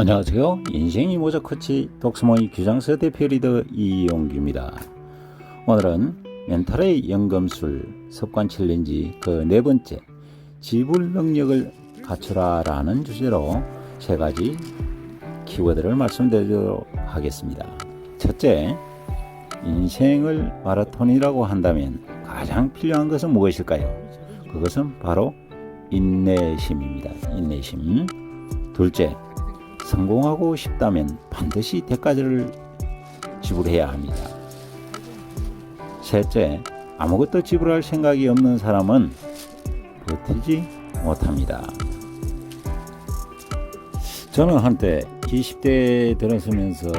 안녕하세요. 인생이 모자 코치 독스모의 규장서 대표 리더 이용규입니다. 오늘은 멘탈의 연금술 습관 챌린지 그 네 번째 지불 능력을 갖추라라는 주제로 세 가지 키워드를 말씀드리도록 하겠습니다. 첫째, 인생을 마라톤이라고 한다면 가장 필요한 것은 무엇일까요? 그것은 바로 인내심입니다. 인내심. 둘째, 성공하고 싶다면 반드시 대가를 지불해야 합니다. 셋째, 아무것도 지불할 생각이 없는 사람은 버티지 못합니다. 저는 한때 20대에 들어서면서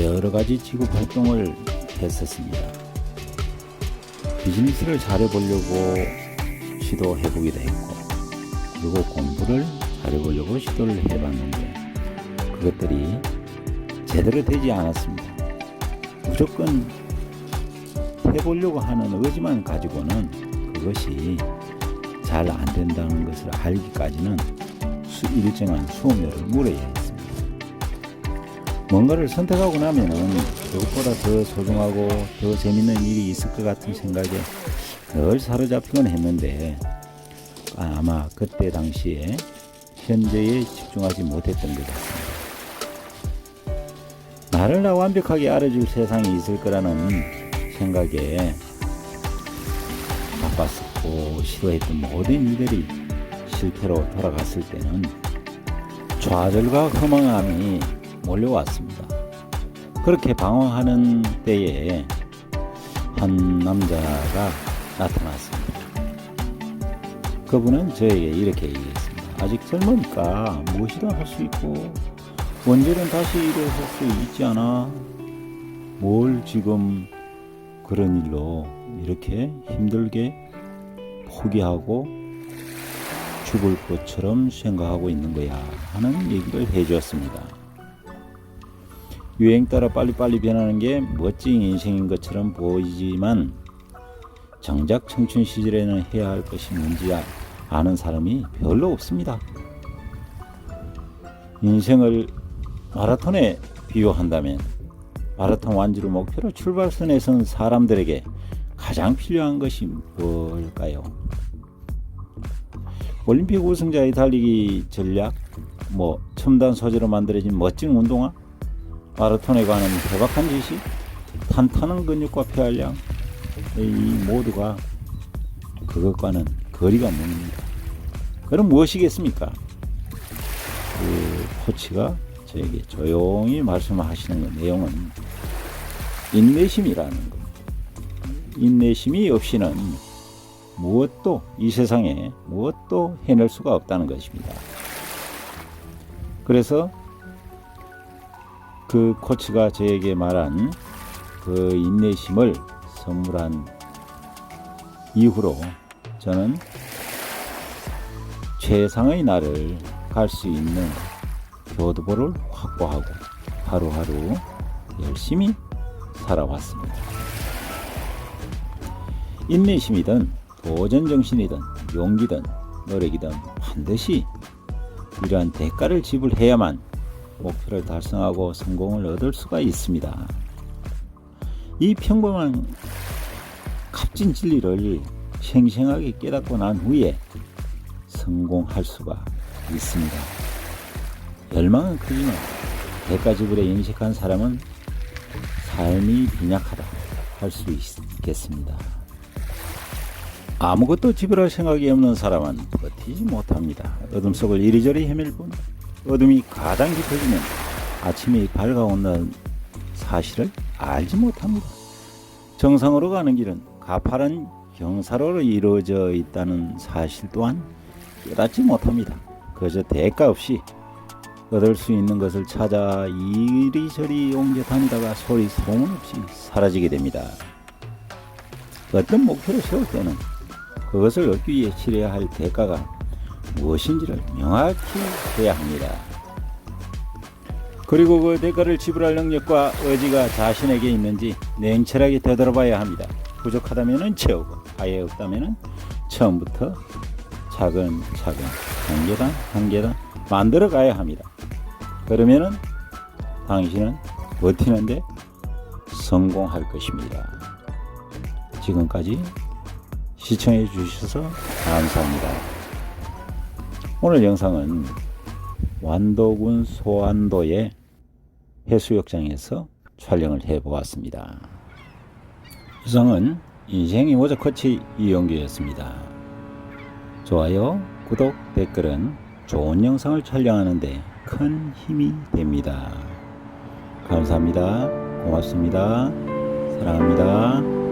여러 가지 지급 활동을 했었습니다. 비즈니스를 잘해보려고 시도해보기도 했고, 그리고 공부를 잘해보려고 시도를 해봤는데, 그것들이 제대로 되지 않았습니다. 무조건 해보려고 하는 의지만 가지고는 그것이 잘 안 된다는 것을 알기까지는 수, 일정한 수업료를 물어야 했습니다. 뭔가를 선택하고 나면은 그것보다 더 소중하고 더 재밌는 일이 있을 것 같은 생각에 늘 사로잡히곤 했는데 아마 그때 당시에 현재에 집중하지 못했던 것 같습니다. 나를 나 완벽하게 알아줄 세상이 있을 거라는 생각에 바빴었고 시도했던 모든 일들이 실패로 돌아갔을 때는 좌절과 허망함이 몰려왔습니다. 그렇게 방황하는 때에 한 남자가 나타났습니다. 그분은 저에게 이렇게 얘기했습니다. 아직 젊으니까 무엇이든 할 수 있고 언제든 다시 일어설 수 있지 않아? 뭘 지금 그런 일로 이렇게 힘들게 포기하고 죽을 것처럼 생각하고 있는 거야 하는 얘기를 해주었습니다. 유행 따라 빨리빨리 변하는 게 멋진 인생인 것처럼 보이지만 정작 청춘 시절에는 해야 할 것이 뭔지 아- 아는 사람이 별로 없습니다. 인생을 마라톤에 비유한다면 마라톤 완주를 목표로 출발선에 선 사람들에게 가장 필요한 것이 뭘까요? 올림픽 우승자의 달리기 전략, 뭐 첨단 소재로 만들어진 멋진 운동화, 마라톤에 관한 대박한 지식, 탄탄한 근육과 폐활량, 이 모두가 그것과는 거리가 멉니다. 그럼 무엇이겠습니까? 그 코치가 저에게 조용히 말씀하시는 그 내용은 인내심이라는 겁니다. 인내심이 없이는 무엇도 이 세상에 무엇도 해낼 수가 없다는 것입니다. 그래서 그 코치가 저에게 말한 그 인내심을 선물한 이후로 저는 최상의 날을 갈 수 있는 교도보를 확보하고 하루하루 열심히 살아왔습니다. 인내심이든 도전정신이든 용기든 노력이든 반드시 이러한 대가를 지불해야만 목표를 달성하고 성공을 얻을 수가 있습니다. 이 평범한 값진 진리를 생생하게 깨닫고 난 후에 성공할 수가 있습니다. 열망은 크지만 대가 지불에 인식한 사람은 삶이 빈약하다 할 수 있겠습니다. 아무것도 지불할 생각이 없는 사람은 버티지 못합니다. 어둠 속을 이리저리 헤맬 뿐 어둠이 가장 깊어지면 아침이 밝아온다는 사실을 알지 못합니다. 정상으로 가는 길은 가파른 경사로로 이루어져 있다는 사실 또한 깨닫지 못합니다. 그저 대가 없이 얻을 수 있는 것을 찾아 이리저리 옮겨 다니다가 소리 소문 없이 사라지게 됩니다. 어떤 목표를 세울 때는 그것을 얻기 위해 치러야 할 대가가 무엇인지를 명확히 해야 합니다. 그리고 그 대가를 지불할 능력과 의지가 자신에게 있는지 냉철하게 되돌아봐야 합니다. 부족하다면 채우고 아예 없다면 처음부터 차근차근 한 계단 한 계단 만들어 가야 합니다. 그러면은 당신은 버티는데 성공할 것입니다. 지금까지 시청해 주셔서 감사합니다. 오늘 영상은 완도군 소안도의 해수욕장에서 촬영을 해 보았습니다. 이상은 인생이 모자 코치 이영규였습니다. 좋아요, 구독, 댓글은 좋은 영상을 촬영하는데 큰 힘이 됩니다. 감사합니다. 고맙습니다. 사랑합니다.